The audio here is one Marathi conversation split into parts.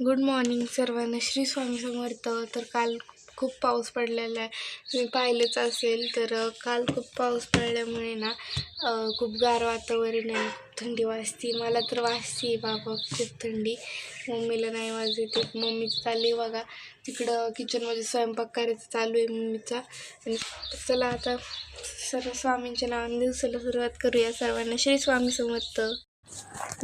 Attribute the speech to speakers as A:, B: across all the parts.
A: गुड मॉर्निंग सर्वांना. श्री स्वामी समर्थ. तर काल खूप पाऊस पडलेला आहे. तुम्ही पाहिलंच असेल तर काल खूप पाऊस पडल्यामुळे ना खूप गार वातावरण आहे. थंडी वाजते. मला तर वाजते बाबा. खूप थंडी. मम्मीला नाही वाजते मम्मीचं चालली बघा. तिकडं किचनमध्ये स्वयंपाक करायचा चालू आहे मम्मीचा. आणि चला आता सर्व स्वामींच्या नावाने दिवसाला सुरुवात करूया सर्वांना. श्री स्वामी समर्थ.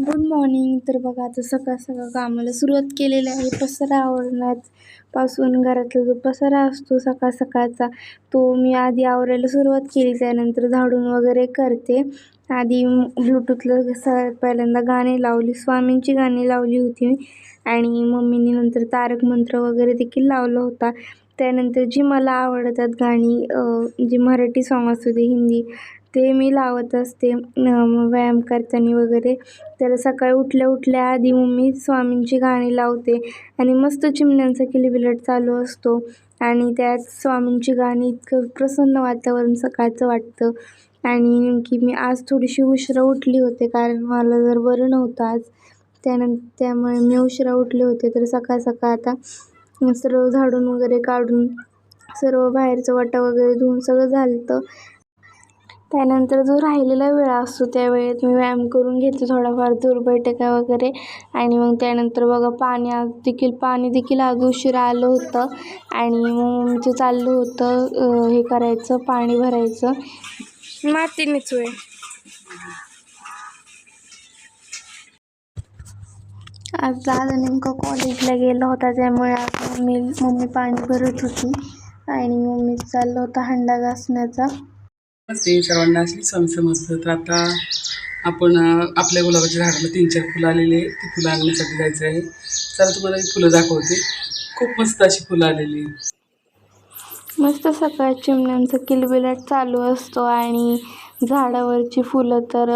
A: गुड मॉर्निंग तर बघा आता सकाळ सकाळ कामाला सुरुवात केलेली आहे. पसारा आवडण्यापासून घरातला जो पसारा असतो सकाळ सकाळचा तो मी आधी आवरायला सुरुवात केली. त्यानंतर झाडून वगैरे करते. आधी ब्लूटूथला सगळ्यात पहिल्यांदा गाणी लावली. स्वामींची गाणी लावली होती मी. आणि मम्मीने नंतर तारक मंत्र वगैरे देखील लावला होता. त्यानंतर जी मला आवडतात गाणी जी मराठी सॉन्ग असू दे हिंदी ते मी लावत असते व्यायाम करताना वगैरे. तर सकाळी उठल्या उठल्या आधी मम्मी स्वामींची गाणी लावते आणि मस्त चिमण्यांचा किलबिलट चालू असतो. आणि त्यात स्वामींची गाणी इतकं प्रसन्न वातावरण सकाळचं वाटतं. आणि नेमकी मी आज थोडीशी उशिरा उठली होते कारण मला जर बरं नव्हतं आज त्यानंतर त्यामुळे मी उशिरा उठले होते. तर सकाळ सकाळ आता सर्व झाडून वगैरे काढून सर्व बाहेरचं वाटा वगैरे धुवून सगळं झालं होतं त्यानंतर जो राहिलेला वेळ असतो त्या वेळेत मी व्यायाम करून घेते थोडाफार दूर बैठका वगैरे. आणि मग त्यानंतर बघा पाणी आज देखील पाणी देखील आज उशिरा आलं होतं. आणि मग आमचं चाललं होतं हे करायचं पाणी भरायचं. मातीनेच वेळ. आज दादा नेमका कॉलेजला गेला होता त्यामुळे आज मम्मी मम्मी पाणी भरत होती. आणि मम्मी चाललं होतं हंडा घासण्याचा.
B: नमस्ते सर्वांना स्वामी समर्थ तर आता आपण आपल्या गुलाबाच्या झाडाला तीन चार फुलं आलेली आहे ती फुलं आणण्यासाठी जायचं आहे. चला तुम्हाला मी फुलं दाखवते. खूप मस्त अशी फुलं आलेली
A: मस्त सकाळ चिमण्यांचा किलबिलाट चालू असतो आणि झाडावरची फुलं तर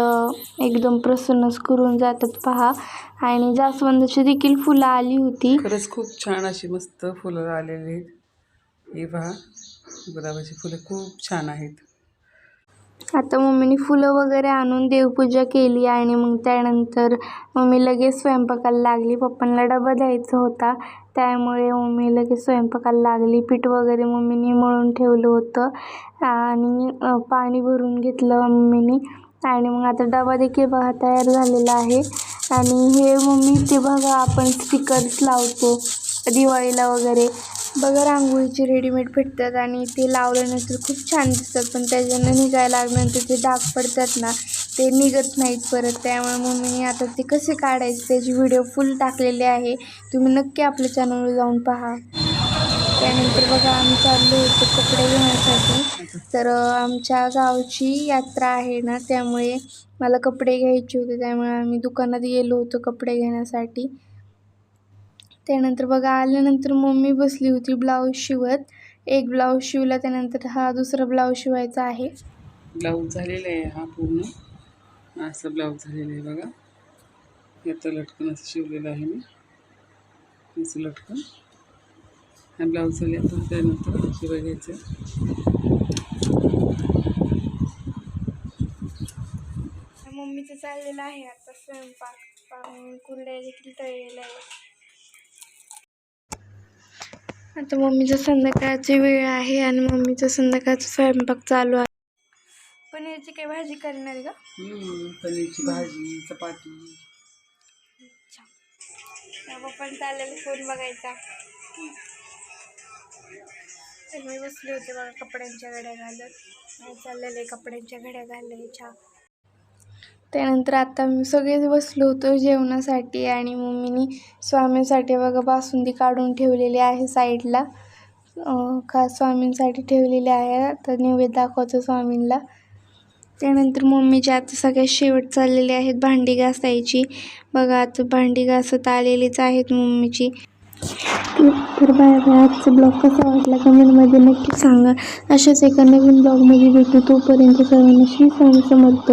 A: एकदम प्रसन्नच करून जातात पहा. आणि जास्वंदाची देखील फुलं आली होती.
B: खरंच खूप छान अशी मस्त फुलं आलेली आहेत. हे पहा गुलाबाची फुलं खूप छान आहेत.
A: आता मम्मीने फुलं वगैरे आणून देवपूजा केली आणि मग त्यानंतर मम्मी लगेच स्वयंपाकाला लागली. पप्पांना डबा द्यायचा होता. त्यामुळे मम्मी लगेच स्वयंपाकाला लागली. पीठ वगैरे मम्मीने मळून ठेवलं होतं. आणि पाणी भरून घेतलं मम्मीने. आणि मग आता डबा देखील बघा तयार झालेला आहे. आणि हे मम्मी ते बघा आपण स्टिकर्स लावतो. दिवाळीला वगैरे. बघा रांगोळीचे रेडीमेड भेटतात आणि ते लावल्यानंतर खूप छान दिसतात. पण त्याच्यानं निघायला लागल्यानंतर ते डाग पडतात ना ते निघत नाहीत परत. त्यामुळे मम्मीने आता ते कसे काढायचे त्याची व्हिडिओ फुल टाकलेली आहे. तुम्ही नक्की आपल्या चॅनलवर जाऊन पहा. त्यानंतर बघा आम्ही चाललो होतो कपडे घेण्यासाठी. तर आमच्या गावची यात्रा आहे ना त्यामुळे मला कपडे घ्यायचे होते. त्यामुळे आम्ही दुकानात गेलो होतो कपडे घेण्यासाठी. त्यानंतर बघा आल्यानंतर मम्मी बसली होती ब्लाऊज शिवत. एक ब्लाऊज शिवला त्यानंतर हा दुसरा ब्लाऊज शिवायचा आहे.
B: ब्लाऊज झालेला आहे हा पूर्ण. असं ब्लाऊज झालेलं आहे बघा. याचं लटकन असं शिवलेलं आहे मी. असं लटकन. हा ब्लाऊज झाले आता त्यानंतर शिवाय घ्यायचं
A: मम्मीचं चाललेलं आहे आता स्वयंपाक. कुरड्या देखील तळलेल्या आहे आता मम्मीचा संध्याकाळची वेळ आहे आणि मम्मीचा संध्याकाळचा स्वयंपाक चालू आहे. पनीरची काही भाजी करणार का?
B: पनीरची भाजी चपाती.
A: पण चाललेलं फोन बघायचा. तर मी बसले होते बघा कपड्यांच्या घड्या घालत. नाही चाललेले कपड्यांच्या घड्या घालायच्या. त्यानंतर आता मी सगळेच बसलो होतो जेवणासाठी आणि मम्मीनी स्वामींसाठी बघा बासुंदी काढून ठेवलेली आहे साईडला. का खास स्वामींसाठी ठेवलेली आहे. तर नैवेद्य दाखवतो स्वामींना त्यानंतर मम्मीची आता सगळ्यात शेवट चाललेली आहेत भांडी घासायची. बघा आता भांडी घासत आलेलीच आहेत मम्मीची. तर बाय बाय. आजचा ब्लॉग कसा वाटला कमेंटमध्ये नक्की सांगा. अशाच एका नवीन ब्लॉगमध्ये भेटू तोपर्यंत सर्वांना श्री स्वामी समर्थ.